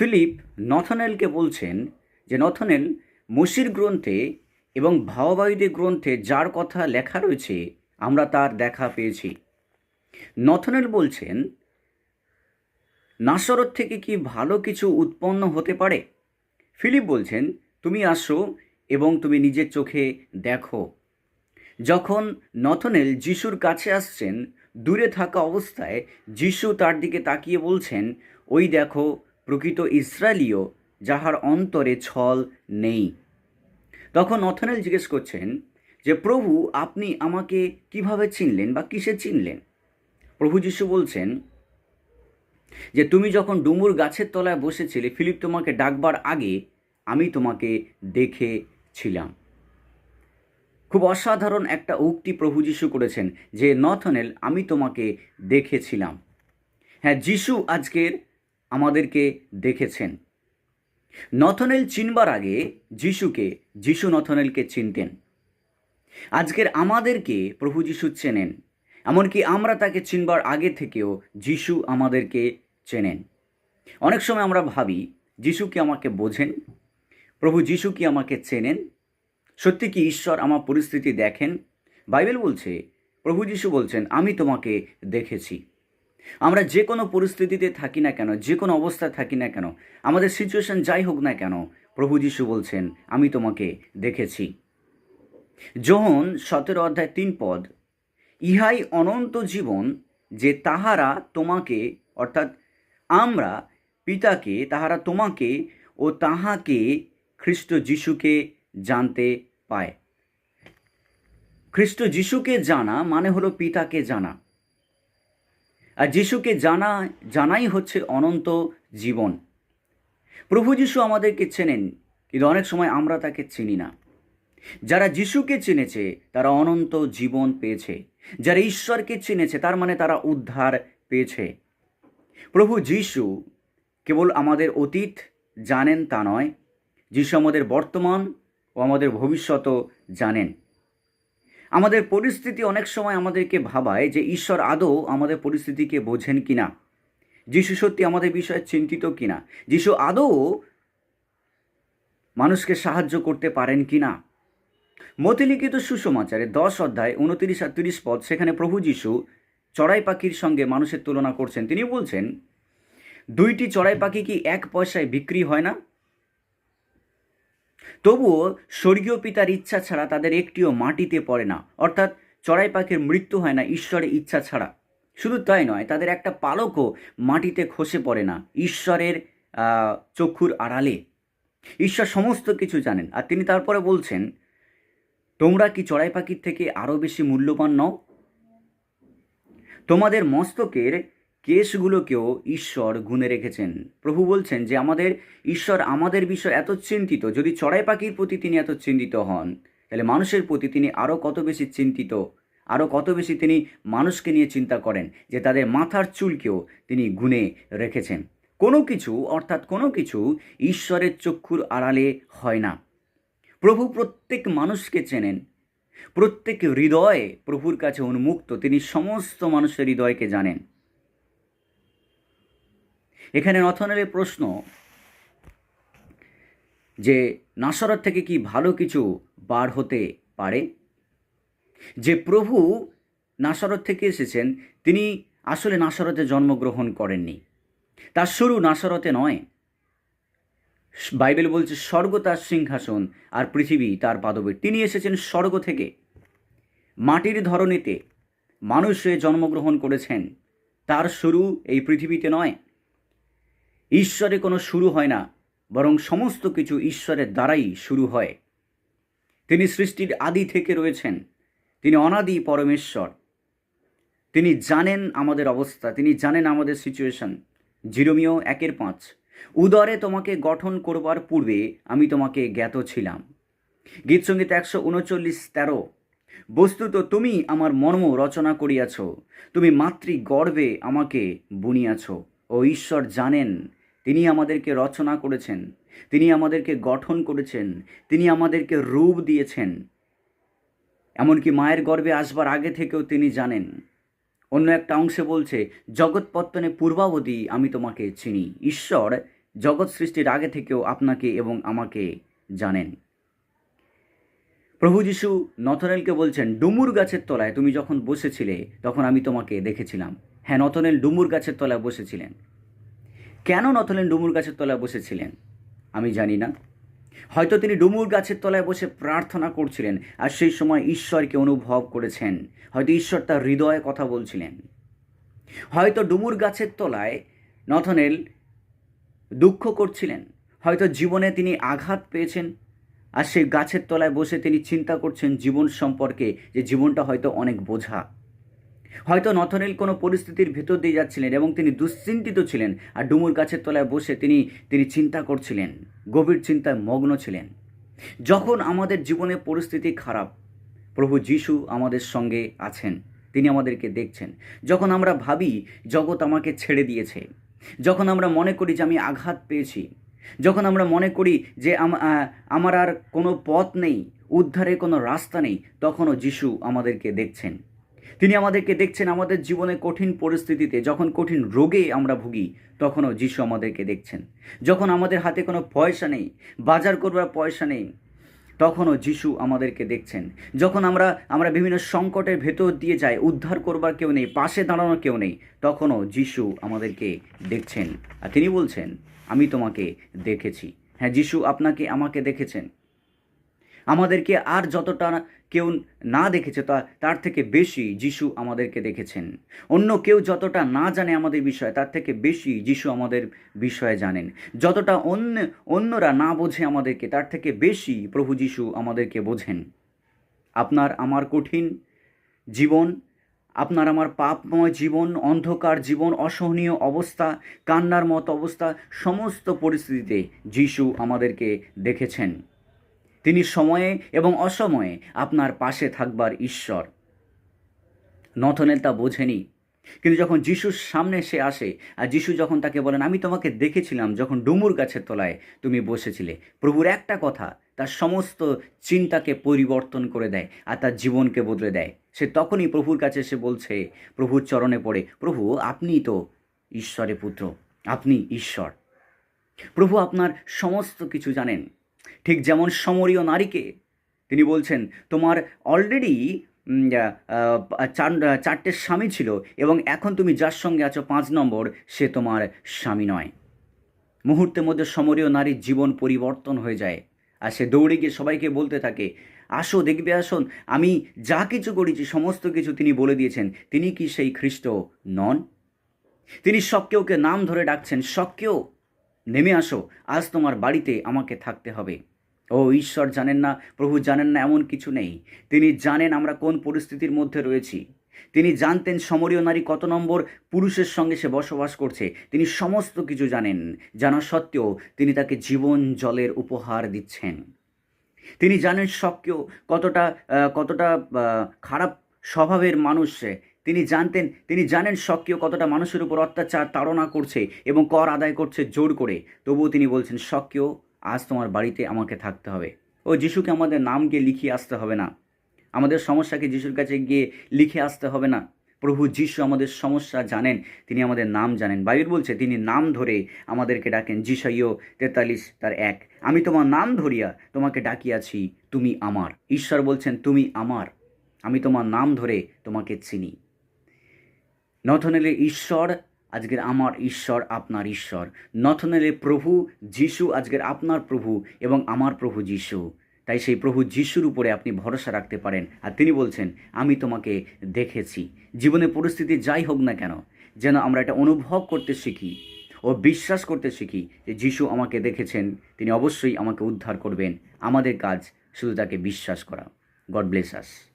Philip নথনেলকে বলছেন যে Nathanael মসির গ্রন্থে এবং ভাওবায়ুদের গ্রন্থে যার কথা লেখা রয়েছে, আমরা তার দেখা পেয়েছি। নথনেল বলছেন, নাসরত থেকে কি ভালো কিছু উৎপন্ন হতে পারে? ফিলিপ বলছেন, তুমি আসো এবং তুমি নিজের চোখে দেখো। যখন নথনেল যিশুর কাছে আসছেন, দূরে থাকা অবস্থায় যিশু তার দিকে তাকিয়ে বলছেন, ওই দেখো প্রকৃত ইসরায়েলীয়, যাহার অন্তরে ছল নেই। তখন অথনেল জিজ্ঞেস করছেন যে, প্রভু, আপনি আমাকে কীভাবে চিনলেন বা কিসে চিনলেন? প্রভু যিশু বলছেন যে, তুমি যখন ডুমুর গাছের তলায় বসেছিলে, ফিলিপ তোমাকে ডাকবার আগে আমি তোমাকে দেখেছিলাম। খুব অসাধারণ একটা উক্তি প্রভু যিশু করেছেন যে নথনেল আমি তোমাকে দেখেছিলাম। হ্যাঁ যিশু আজকের আমাদেরকে দেখেছেন। নথনেল চিনবার আগে যিশুকে, যিশু নথনেলকে চিনতেন। আজকের আমাদেরকে প্রভু যিশু চেনেন, এমনকি আমরা তাকে চিনবার আগে থেকেও যিশু আমাদেরকে চেনেন। অনেক সময় আমরা ভাবি, যিশু কি আমাকে বোঝেন? প্রভু যিশু কি আমাকে চেনেন? সত্যি কি ঈশ্বর আমার পরিস্থিতি দেখেন? বাইবেল বলছে, প্রভু যিশু বলছেন, আমি তোমাকে দেখেছি। আমরা যে কোনো পরিস্থিতিতে থাকি না কেন, যে কোনো অবস্থায় থাকি না কেন, আমাদের সিচুয়েশন যাই হোক না কেন, প্রভু যিশু বলছেন, আমি তোমাকে দেখেছি। যোহন সতেরো অধ্যায় তিন পদ, ইহাই অনন্ত জীবন যে তাহারা তোমাকে, অর্থাৎ আমরা পিতাকে, তাহারা তোমাকে ও তাহাকে খ্রিস্ট যিশুকে জানতে পায়। খ্রিস্ট যিশুকে জানা মানে হলো পিতাকে জানা। আর যিশুকে জানা, জানাই হচ্ছে অনন্ত জীবন। প্রভু যিশু আমাদেরকে চেনেন, কিন্তু অনেক সময় আমরা তাকে চিনি না। যারা যিশুকে চিনেছে, তারা অনন্ত জীবন পেয়েছে। যারা ঈশ্বরকে চিনেছে, তার মানে তারা উদ্ধার পেয়েছে। প্রভু যিশু কেবল আমাদের অতীত জানেন তা নয়, যিশু আমাদের বর্তমান ও আমাদের ভবিষ্যতও জানেন। আমাদের পরিস্থিতি অনেক সময় আমাদেরকে ভাবায় যে ঈশ্বর আদৌ আমাদের পরিস্থিতিকে বোঝেন কি না যিশু সত্যি আমাদের বিষয়ে চিন্তিত কিনা? যিশু আদৌ মানুষকে সাহায্য করতে পারেন কি না মতিলিখিত সুসমাচারে দশ অধ্যায় উনতিরিশ আর তিরিশ পদ, সেখানে প্রভু যিশু চড়াই পাখির সঙ্গে মানুষের তুলনা করছেন। তিনি বলছেন, দুইটি চড়াই পাখি কি এক পয়সায় বিক্রি হয় না? তবুও স্বর্গীয় পিতার ইচ্ছা ছাড়া তাদের একটিও মাটিতে পড়ে না। অর্থাৎ চড়াই পাখির মৃত্যু হয় না ঈশ্বরের ইচ্ছা ছাড়া। শুধু তাই নয়, তাদের একটা পালকও মাটিতে খসে পড়ে না, ঈশ্বরের চক্ষুর আড়ালে। ঈশ্বর সমস্ত কিছু জানেন। আর তিনি তারপরে বলছেন, তোমরা কি চড়াই পাখির থেকে আরও বেশি মূল্যবান নও? তোমাদের মস্তকের কেসগুলোকেও ঈশ্বর গুনে রেখেছেন। প্রভু বলছেন যে, আমাদের ঈশ্বর আমাদের বিষয় এত চিন্তিত, যদি চড়াই পাখির প্রতি তিনি এত চিন্তিত হন, তাহলে মানুষের প্রতি তিনি আরও কত বেশি চিন্তিত আরও কত বেশি তিনি মানুষকে নিয়ে চিন্তা করেন যে, তাদের মাথার চুলকেও তিনি গুনে রেখেছেন। কোনো কিছু, অর্থাৎ কোনো কিছু ঈশ্বরের চক্ষুর আড়ালে হয় না। প্রভু প্রত্যেক মানুষকে চেনেন। প্রত্যেক হৃদয় প্রভুর কাছে উন্মুক্ত। তিনি সমস্ত মানুষের হৃদয়কে জানেন। এখানে নথনের প্রশ্ন যে নাসরত থেকে কি ভালো কিছু বার হতে পারে? যে প্রভু নাসরত থেকে এসেছেন, তিনি আসলে নাসরতে জন্মগ্রহণ করেননি। তার শুরু নাসরতে নয়। বাইবেল বলছে, স্বর্গ তার সিংহাসন আর পৃথিবী তার পাদবে তিনি এসেছেন স্বর্গ থেকে। মাটির ধরনীতে মানুষ জন্মগ্রহণ করেছেন, তার শুরু এই পৃথিবীতে নয়। ঈশ্বরে কোনো শুরু হয় না, বরং সমস্ত কিছু ঈশ্বরের দ্বারাই শুরু হয়। তিনি সৃষ্টির আদি থেকে রয়েছেন, তিনি অনাদি পরমেশ্বর। তিনি জানেন আমাদের অবস্থা, তিনি জানেন আমাদের সিচুয়েশন জিরোমিও একের পাঁচ, উদরে তোমাকে গঠন করবার পূর্বে আমি তোমাকে জ্ঞাত ছিলাম। গীতসঙ্গীত একশো উনচল্লিশ তেরো, বস্তুত তুমি আমার মর্ম রচনা করিয়াছ, তুমি মাতৃ গর্বে আমাকে বুনিয়াছ। ও ঈশ্বর জানেন তিনি আমাদেরকে রচনা করেছেন, তিনি আমাদেরকে গঠন করেছেন, তিনি আমাদেরকে রূপ দিয়েছেন। এমনকি মায়ের গর্ভে আসবার আগে থেকেও তিনি জানেন। অন্য একটা অংশে বলছে জগৎপত্তনে পূর্বাবধি আমি তোমাকে চিনি। ঈশ্বর জগৎ সৃষ্টির আগে থেকেও আপনাকে এবং আমাকে জানেন। প্রভু যিশু নথনেলকে বলছেন, ডুমুর গাছের তলায় তুমি যখন বসেছিলে, তখন আমি তোমাকে দেখেছিলাম। হ্যাঁ নথনেল ডুমুর গাছের তলায় বসেছিলেন। কেন নথলেন ডুমুর গাছের তলায় বসেছিলেন? আমি জানি না। হয়তো তিনি ডুমুর গাছের তলায় বসে প্রার্থনা করছিলেন আর সেই সময় ঈশ্বরকে অনুভব করেছেন। হয়তো ঈশ্বর তার হৃদয়ে কথা বলছিলেন। হয়তো ডুমুর গাছের তলায় নথনেল দুঃখ করছিলেন। হয়তো জীবনে তিনি আঘাত পেয়েছেন আর সেই গাছের তলায় বসে তিনি চিন্তা করছেন জীবন সম্পর্কে যে জীবনটা হয়তো অনেক বোঝা। হয়তো নথনেল কোনো পরিস্থিতির ভেতর দিয়ে যাচ্ছিলেন এবং তিনি দুশ্চিন্তিত ছিলেন। আর ডুমুর গাছের তলায় বসে তিনি তিনি চিন্তা করছিলেন, গভীর চিন্তায় মগ্ন ছিলেন। যখন আমাদের জীবনে পরিস্থিতি খারাপ, প্রভু যিশু আমাদের সঙ্গে আছেন, তিনি আমাদেরকে দেখছেন। যখন আমরা ভাবি, জগৎ আমাকে ছেড়ে দিয়েছে। যখন আমরা মনে করি যে আমি আঘাত পেয়েছি। যখন আমরা মনে করি যে আম- আমার আর কোনো পথ নেই, উদ্ধারের কোনো রাস্তা নেই, তখনও যিশু আমাদেরকে দেখছেন। তিনি আমাদেরকে দেখছেন আমাদের জীবনে কঠিন পরিস্থিতিতে। যখন কঠিন রোগে আমরা ভুগি, তখনও যিশু আমাদেরকে দেখছেন। যখন আমাদের হাতে কোনো পয়সা নেই, বাজার করবার পয়সা নেই, তখনও যিশু আমাদেরকে দেখছেন। যখন আমরা আমরা বিভিন্ন সংকটের ভেতর দিয়ে যাই, উদ্ধার করবার কেউ নেই, পাশে দাঁড়ানোর কেউ নেই, তখনও যিশু আমাদেরকে দেখছেন। আর তিনি বলছেন, আমি তোমাকে দেখেছি। হ্যাঁ যিশু আপনাকে, আমাকে দেখেছেন। আমাদেরকে আর যতটা কেউ না দেখেছে তা তার থেকে বেশি যিশু আমাদেরকে দেখেছেন। অন্য কেউ যতটা না জানে আমাদের বিষয়ে, তার থেকে বেশি যিশু আমাদের বিষয়ে জানেন। যতটা অন্য অন্যরা না বোঝে আমাদেরকে, তার থেকে বেশি প্রভু যিশু আমাদেরকে বোঝেন। আপনার আমার কঠিন জীবন, আপনার আমার পাপময় জীবন, অন্ধকার জীবন, অসহনীয় অবস্থা, কান্নার মতো অবস্থা, সমস্ত পরিস্থিতিতে যিশু আমাদেরকে দেখেছেন। তিনি সময়ে এবং অসময়ে আপনার পাশে থাকবার ঈশ্বর। নথনেল তা বোঝেনি। কিন্তু যখন যিশুর সামনে সে আসে, আর যিশু যখন তাকে বলেন, আমি তোমাকে দেখেছিলাম যখন ডুমুর গাছের তলায় তুমি বসেছিলে। প্রভুর একটা কথা, তার সমস্ত চিন্তাকে পরিবর্তন করে দেয় আর তার জীবনকে বদলে দেয়। সে তখনই প্রভুর কাছে সে বলছে, প্রভুর চরণে পড়ে, প্রভু আপনিই তো ঈশ্বরের পুত্র, আপনি ঈশ্বর। প্রভু আপনার সমস্ত কিছু জানেন। ঠিক যেমন সমরীয় নারীকে তিনি বলছেন, তোমার অলরেডি চার, চারটে স্বামী ছিল এবং এখন তুমি যার সঙ্গে আছো পাঁচ নম্বর, সে তোমার স্বামী নয়। মুহূর্তের মধ্যে সমরীয় নারীর জীবন পরিবর্তন হয়ে যায় আর সে দৌড়ে গিয়ে সবাইকে বলতে থাকে, আসো, দেখবে আসুন আমি যা কিছু করেছি, সমস্ত কিছু তিনি বলে দিয়েছেন, তিনি কি সেই খ্রিস্ট নন? তিনি সক্কেওকে নাম ধরে ডাকছেন সক্কেও নেমে আসো, আজ তোমার বাড়িতে আমাকে থাকতে হবে। ও ঈশ্বর, জানেন না, প্রভু জানেন না এমন কিছু নেই। তিনি জানেন আমরা কোন পরিস্থিতির মধ্যে রয়েছি। তিনি জানতেন সমরীয় নারী কত নম্বর পুরুষের সঙ্গে সে বসবাস করছে। তিনি সমস্ত কিছু জানেন। জানা সত্ত্বেও তিনি তাকে জীবন জলের উপহার দিচ্ছেন। তিনি জানেন সক্কেও কতটা কতটা খারাপ স্বভাবের মানুষ তিনি জানতেন, তিনি জানেন সক্রিয় কতটা মানুষের উপর অত্যাচার, তাড়না করছে এবং কর আদায় করছে জোর করে। তবুও তিনি বলছেন সক্রিয় আজ তোমার বাড়িতে আমাকে থাকতে হবে। ও যিশুকে আমাদের নাম গিয়ে লিখিয়ে আসতে হবে না। আমাদের সমস্যাকে যিশুর কাছে গিয়ে লিখে আসতে হবে না। প্রভু যিশু আমাদের সমস্যা জানেন, তিনি আমাদের নাম জানেন। বাইবেল বলছে, তিনি নাম ধরে আমাদেরকে ডাকেন। যিশাইও তেতাল্লিশ তার এক, আমি তোমার নাম ধরিয়া তোমাকে ডাকিয়াছি, তুমি আমার। ঈশ্বর বলছেন, তুমি আমার। আমি তোমার নাম ধরে তোমাকে চিনি। নথনেলে ঈশ্বর, আজকের আমার ঈশ্বর, আপনার ঈশ্বর। নথনেলে প্রভু যিশু, আজকের আপনার প্রভু এবং আমার প্রভু যিশু। তাই সেই প্রভু যিশুর উপরে আপনি ভরসা রাখতে পারেন। আর তিনি বলছেন, আমি তোমাকে দেখেছি। জীবনে পরিস্থিতি যাই হোক না কেন, যেন আমরা এটা অনুভব করতে শিখি ও বিশ্বাস করতে শিখি যে যিশু আমাকে দেখেছেন। তিনি অবশ্যই আমাকে উদ্ধার করবেন। আমাদের কাজ শুধু তাকে বিশ্বাস করা। God bless us.